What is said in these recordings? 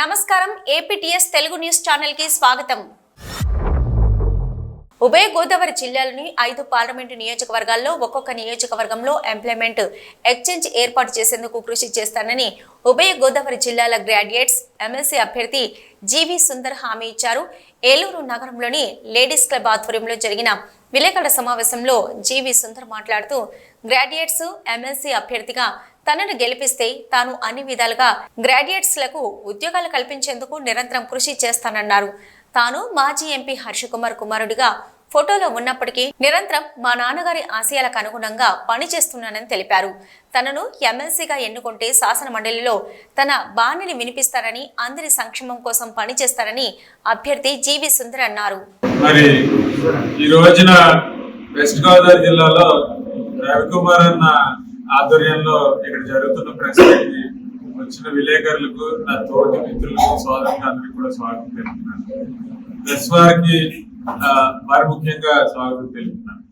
నమస్కారం APTS Telugu news ఛానల్కి స్వాగతం. ఉభయ గోదావరి జిల్లాలోని ఐదు పార్లమెంటు నియోజకవర్గాల్లో ఒక్కొక్క నియోజకవర్గంలో ఎంప్లాయ్మెంట్ ఎక్స్చేంజ్ ఏర్పాటు చేసేందుకు కృషి చేస్తానని ఉభయ గోదావరి జిల్లాల గ్రాడ్యుయేట్స్ ఎమ్మెల్సీ అభ్యర్థి జీవి సుందర్ హామీ ఇచ్చారు. ఏలూరు నగరంలోని లేడీస్ క్లబ్ ఆధ్వర్యంలో జరిగిన విలేకరుల సమావేశంలో జీవి సుందర్ మాట్లాడుతూ గ్రాడ్యుయేట్స్ ఎమ్మెల్సీ అభ్యర్థిగా తనను గెలిపిస్తే తాను అన్ని విధాలుగా గ్రాడ్యుయేట్స్లకు ఉద్యోగాలు కల్పించేందుకు నిరంతరం కృషి చేస్తానన్నారు. తాను మాజీ ఎంపీ హర్షకుమార్ కుమారుడిగా ఫోటోలో ఉన్నప్పటికీ నిరంతరం మా నాన్నగారి ఆశయాలకు అనుగుణంగా పనిచేస్తున్నానని తెలిపారు. తనను ఎమ్మెల్సీగా ఎన్నుకుంటే శాసన మండలిలో తన బాణిని వినిపిస్తారని అందరి సంక్షేమం కోసం పనిచేస్తారని అభ్యర్థి జీవి సుందర్ అన్నారు. మరి ఈ రోజున వెస్ట్ గోదావరి జిల్లాలో రవికుమార్ అన్న ఆధ్వర్యంలో ఇక్కడ జరుగుతున్న ప్రశ్నకి వచ్చిన విలేకరులకు నా తోటి మిత్రులకు స్వాగతంగా అందరికీ కూడా స్వాగతం తెలుపుతున్నాను. ప్రెస్ వారికి మరి ముఖ్యంగా స్వాగతం తెలుపుతున్నాను.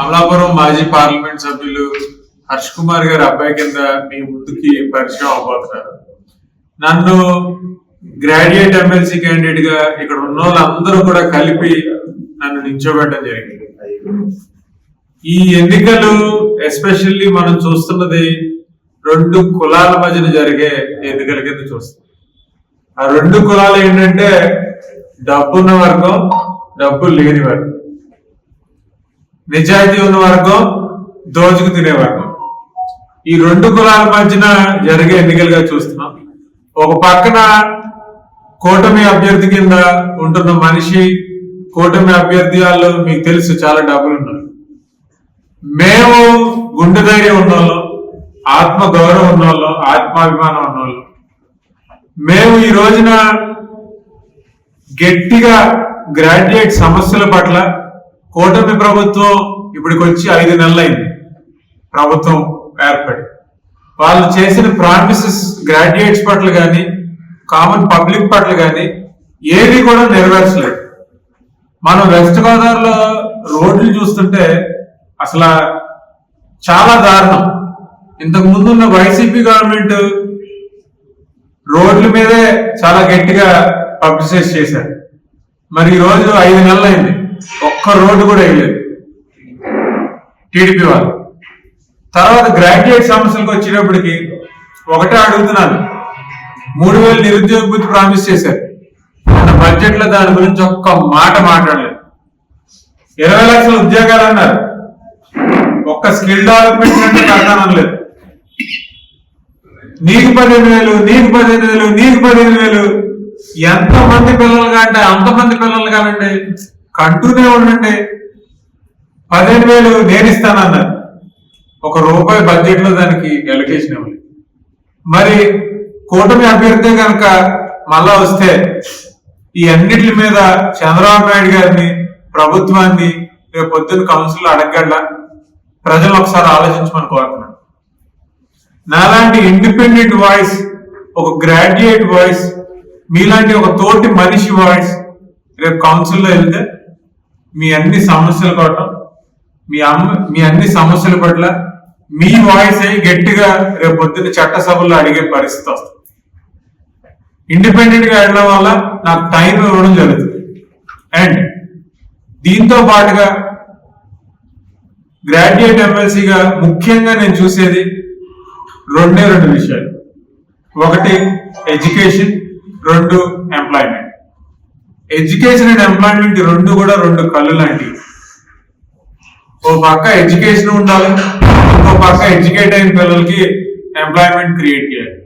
అమలాపురం మాజీ పార్లమెంట్ సభ్యులు హర్ష్ కుమార్ గారి అబ్బాయి కింద మీ ముందుకి పరిచయం అవబోతున్నారు నన్ను గ్రాడ్యుయేట్ ఎమ్మెల్సీ క్యాండిడేట్గా ఇక్కడ ఉన్న వాళ్ళందరూ కూడా కలిపి నన్ను నించోబెట్టడం జరిగింది. ఈ ఎన్నికలు ఎస్పెషల్లీ మనం చూస్తున్నది రెండు కులాల మధ్యన జరిగే ఎన్నికల కింద చూస్తాం. ఆ రెండు కులాలు ఏంటంటే డబ్బున్న వర్గం డబ్బు లేని వర్గం. నిజాయితీ ఉన్న వర్గం దోచుకు తినే వర్గం. ఈ రెండు కులాల మధ్యన జరిగే ఎన్నికలుగా చూస్తున్నాం. ఒక పక్కన కూటమి అభ్యర్థి కింద ఉంటున్న మనిషి కూటమి అభ్యర్థి వాళ్ళు మీకు తెలుసు చాలా డబ్బులు ఉన్నారు. మేము గుండె ధైర్యం ఉన్నోళ్ళం ఆత్మ గౌరవం ఉన్నోళ్ళం ఆత్మాభిమానం ఉన్నోళ్ళం మేము ఈ రోజున గట్టిగా గ్రాడ్యుయేట్ సమస్యల పట్ల కూటమి ప్రభుత్వం ఇప్పటికి వచ్చి ఐదు నెలలైంది. ప్రభుత్వం ఏర్పడి. వాళ్ళు చేసిన ప్రామిసెస్ గ్రాడ్యుయేట్స్ పట్ల కానీ కామన్ పబ్లిక్ పట్ల కానీ ఏవి కూడా నెరవేర్చలేదు. మనం వెస్ట్ గోదావరిలో రోడ్లు చూస్తుంటే అసలు చాలా దారుణం. ఇంతకు ముందున్న వైసీపీ గవర్నమెంట్ రోడ్ల మీదే చాలా గట్టిగా పబ్లిసైజ్ చేశారు. మరి ఈ రోజు ఐదు నెలలైంది. ఒక్క రోడ్డు కూడా వేయలేదు. టీడీపీ వాళ్ళు. తర్వాత గ్రాడ్యుయేట్ సమస్యలకు వచ్చేటప్పటికి ఒకటే అడుగుతున్నాను. మూడు వేలు నిరుద్యోగ బుద్ధి ప్రామిస్ చేశారు. మన బడ్జెట్లో దాని గురించి ఒక్క మాట మాట్లాడలేదు. ఇరవై లక్షల ఉద్యోగాలు అన్నారు. ఒక్క స్కిల్ డెవలప్మెంట్ అంటే లేదు. నీకు పదిహేను వేలు నీకు పదిహేను వేలు నీకు పదిహేను వేలు. ఎంత మంది పిల్లలు కంటే అంతమంది పిల్లలు కానండి కంటూనే ఉండండి. పదిహేను వేలు నేను ఇస్తానన్నారు. ఒక రూపాయి బడ్జెట్లో దానికి ఎలకేషన్ ఇవ్వలేదు. మరి కూటమి అభ్యర్థి కనుక మళ్ళా వస్తే ఈ అన్నిటి మీద చంద్రబాబు నాయుడు గారిని ప్రభుత్వాన్ని రేపు పొద్దున్న కౌన్సిల్ అడగగల ప్రజలు ఒకసారి ఆలోచించమని కోరుతున్నాను. నాలాంటి ఇండిపెండెంట్ వాయిస్ ఒక గ్రాడ్యుయేట్ వాయిస్ మీలాంటి ఒక తోటి మనిషి వాయిస్ రేపు కౌన్సిల్లో వెళ్తే మీ అన్ని సమస్యలు కోవటం మీ అమ్మ మీ అన్ని సమస్యల పట్ల మీ వాయిస్ అయి గట్టిగా రేపు పొద్దున్న చట్టసభల్లో అడిగే పరిస్థితి వస్తుంది. ఇండిపెండెంట్గా వెళ్ళడం వల్ల నాకు టైం ఇవ్వడం జరుగుతుంది. అండ్ దీంతో పాటుగా గ్రాడ్యుయేట్ ఎమ్మెల్సీగా ముఖ్యంగా నేను చూసేది రెండే రెండు విషయాలు. ఒకటి ఎడ్యుకేషన్ రెండు ఎంప్లాయ్మెంట్ ఎడ్యుకేషన్ అండ్ ఎంప్లాయ్మెంట్ రెండు కూడా రెండు కళ్ళు లాంటివి. ఓ పక్క ఎడ్యుకేషన్ ఉండాలి ఇంకో పక్క ఎడ్యుకేట్ అయిన పిల్లలకి ఎంప్లాయ్మెంట్ క్రియేట్ చేయాలి.